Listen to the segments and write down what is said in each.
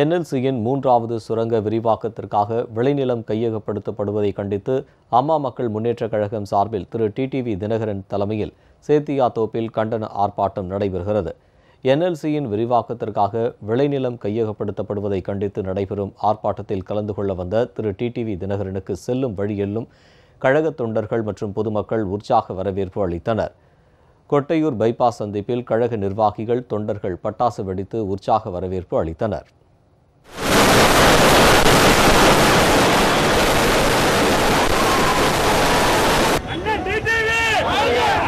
என்எல்சியின் மூன்றாவது சுரங்க விரிவாக்கத்திற்காக விளைநிலம் கையகப்படுத்தப்படுவதை கண்டித்து அம்மா மக்கள் முன்னேற்றக் கழகம் சார்பில் திரு டிடிவி தினகரன் தலைமையில் சேத்தியா தோப்பில் கண்டன ஆர்ப்பாட்டம் நடைபெறுகிறது. என்எல்சியின் விரிவாக்கத்திற்காக விளைநிலம் கையகப்படுத்தப்படுவதை கண்டித்து நடைபெறும் ஆர்ப்பாட்டத்தில் கலந்து கொள்ள வந்த திரு டிடிவி தினகரனுக்கு செல்லும் வழியெல்லும் கழக தொண்டர்கள் மற்றும் பொதுமக்கள் உற்சாக வரவேற்பு அளித்தனர். கொட்டையூர் பைபாஸ் சந்திப்பில் கழக நிர்வாகிகள் தொண்டர்கள் பட்டாசு வெடித்து உற்சாக வரவேற்பு அளித்தனர் அண்ணன் டிடிவி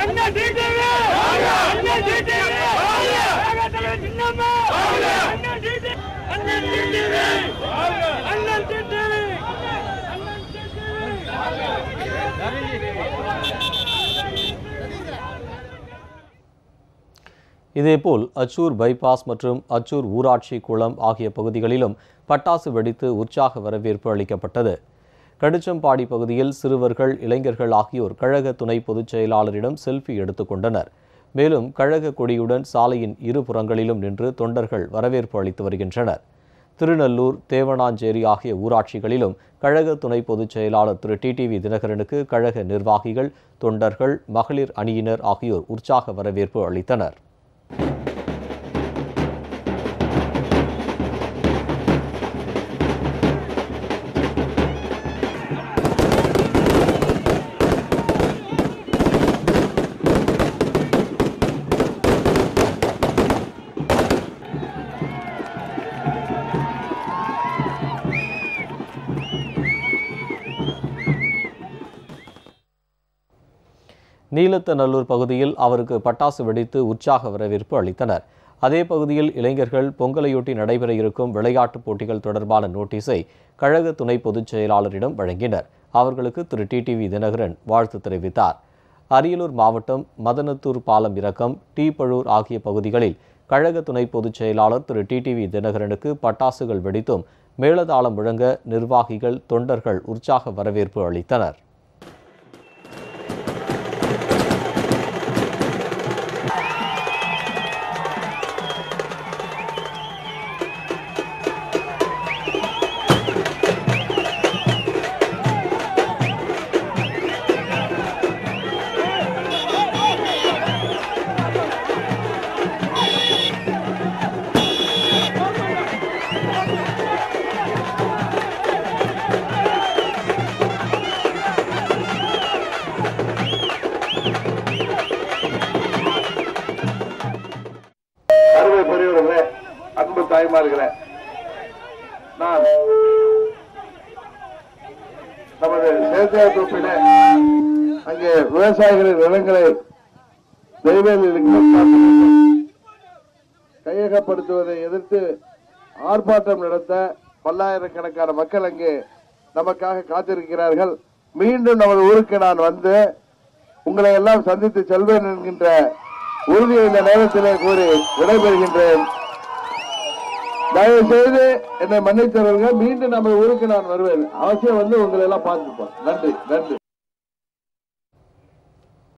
அண்ணன் டிடிவி அண்ணன் டிடிவி வேகத்தலைவர் சின்னம்மா அண்ணன் டிடிவி அண்ணன் டிடிவி அண்ணன் டிடிவி இதேபோல் அச்சூர் பைபாஸ் மற்றும் அச்சூர் ஊராட்சி குளம் ஆகிய பகுதிகளிலும் பட்டாசு வெடித்து உற்சாக வரவேற்பு அளிக்கப்பட்டது. கடுச்சம்பாடி பகுதியில் சிறுவர்கள் இளைஞர்கள் ஆகியோர் கழக துணை பொதுச் செயலாளரிடம் செல்ஃபி எடுத்துக்கொண்டனர் மேலும் கழக கொடியுடன் சாலையின் இரு புறங்களிலும் நின்று தொண்டர்கள் வரவேற்பு அளித்து வருகின்றனர். திருநல்லூர் தேவனாஞ்சேரி ஆகிய ஊராட்சிகளிலும் கழக துணை பொதுச் செயலாளர் திரு. டிடிவி தினகரனுக்கு கழக நிர்வாகிகள் தொண்டர்கள் மகளிர் அணியினர் ஆகியோர் உற்சாக வரவேற்பு அளித்தனர். நீலத்தநல்லூர் பகுதியில் அவருக்கு பட்டாசு வெடித்து உற்சாக வரவேற்பு அளித்தனர். அதே பகுதியில் இளைஞர்கள் பொங்கலையொட்டி நடைபெற இருக்கும் விளையாட்டுப் போட்டிகள் தொடர்பான நோட்டீஸை கழக துணை பொதுச் செயலாளரிடம் வழங்கினர். அவர்களுக்கு திரு. டிடிவி தினகரன் வாழ்த்து தெரிவித்தார். அரியலூர் மாவட்டம் மதனத்தூர் பாலம் இறக்கம் டீப்பழூர் ஆகிய பகுதிகளில் கழக துணை பொதுச் செயலாளர் திரு. டிடிவி தினகரனுக்கு பட்டாசுகள் வெடித்தும் மேளதாளம் முழங்க நிர்வாகிகள் தொண்டர்கள் உற்சாக வரவேற்பு அளித்தனர். ஒரு தாய்மா இருக்கிறேன். நான் நமது சேத்தியா தொப்பில அங்கே விவசாயிகளின் நிலங்களை கையகப்படுத்துவதை எதிர்த்து ஆர்ப்பாட்டம் நடத்த பல்லாயிரக்கணக்கான மக்கள் அங்கே நமக்காக காத்திருக்கிறார்கள். மீண்டும் நமது ஊருக்கு நான் வந்து உங்களை எல்லாம் சந்தித்து செல்வேன் என்கின்ற உறுதியை இந்த நேரத்திலே கூறி விடைபெறுகின்றேன். தயவு செய்து என்னை மன்னித்தவர்கள் மீண்டும் நம்ம ஊருக்கு நான் வருவேன். அவசியம் வந்து உங்களை எல்லாம் பார்த்துப்போம். நன்றி நன்றி.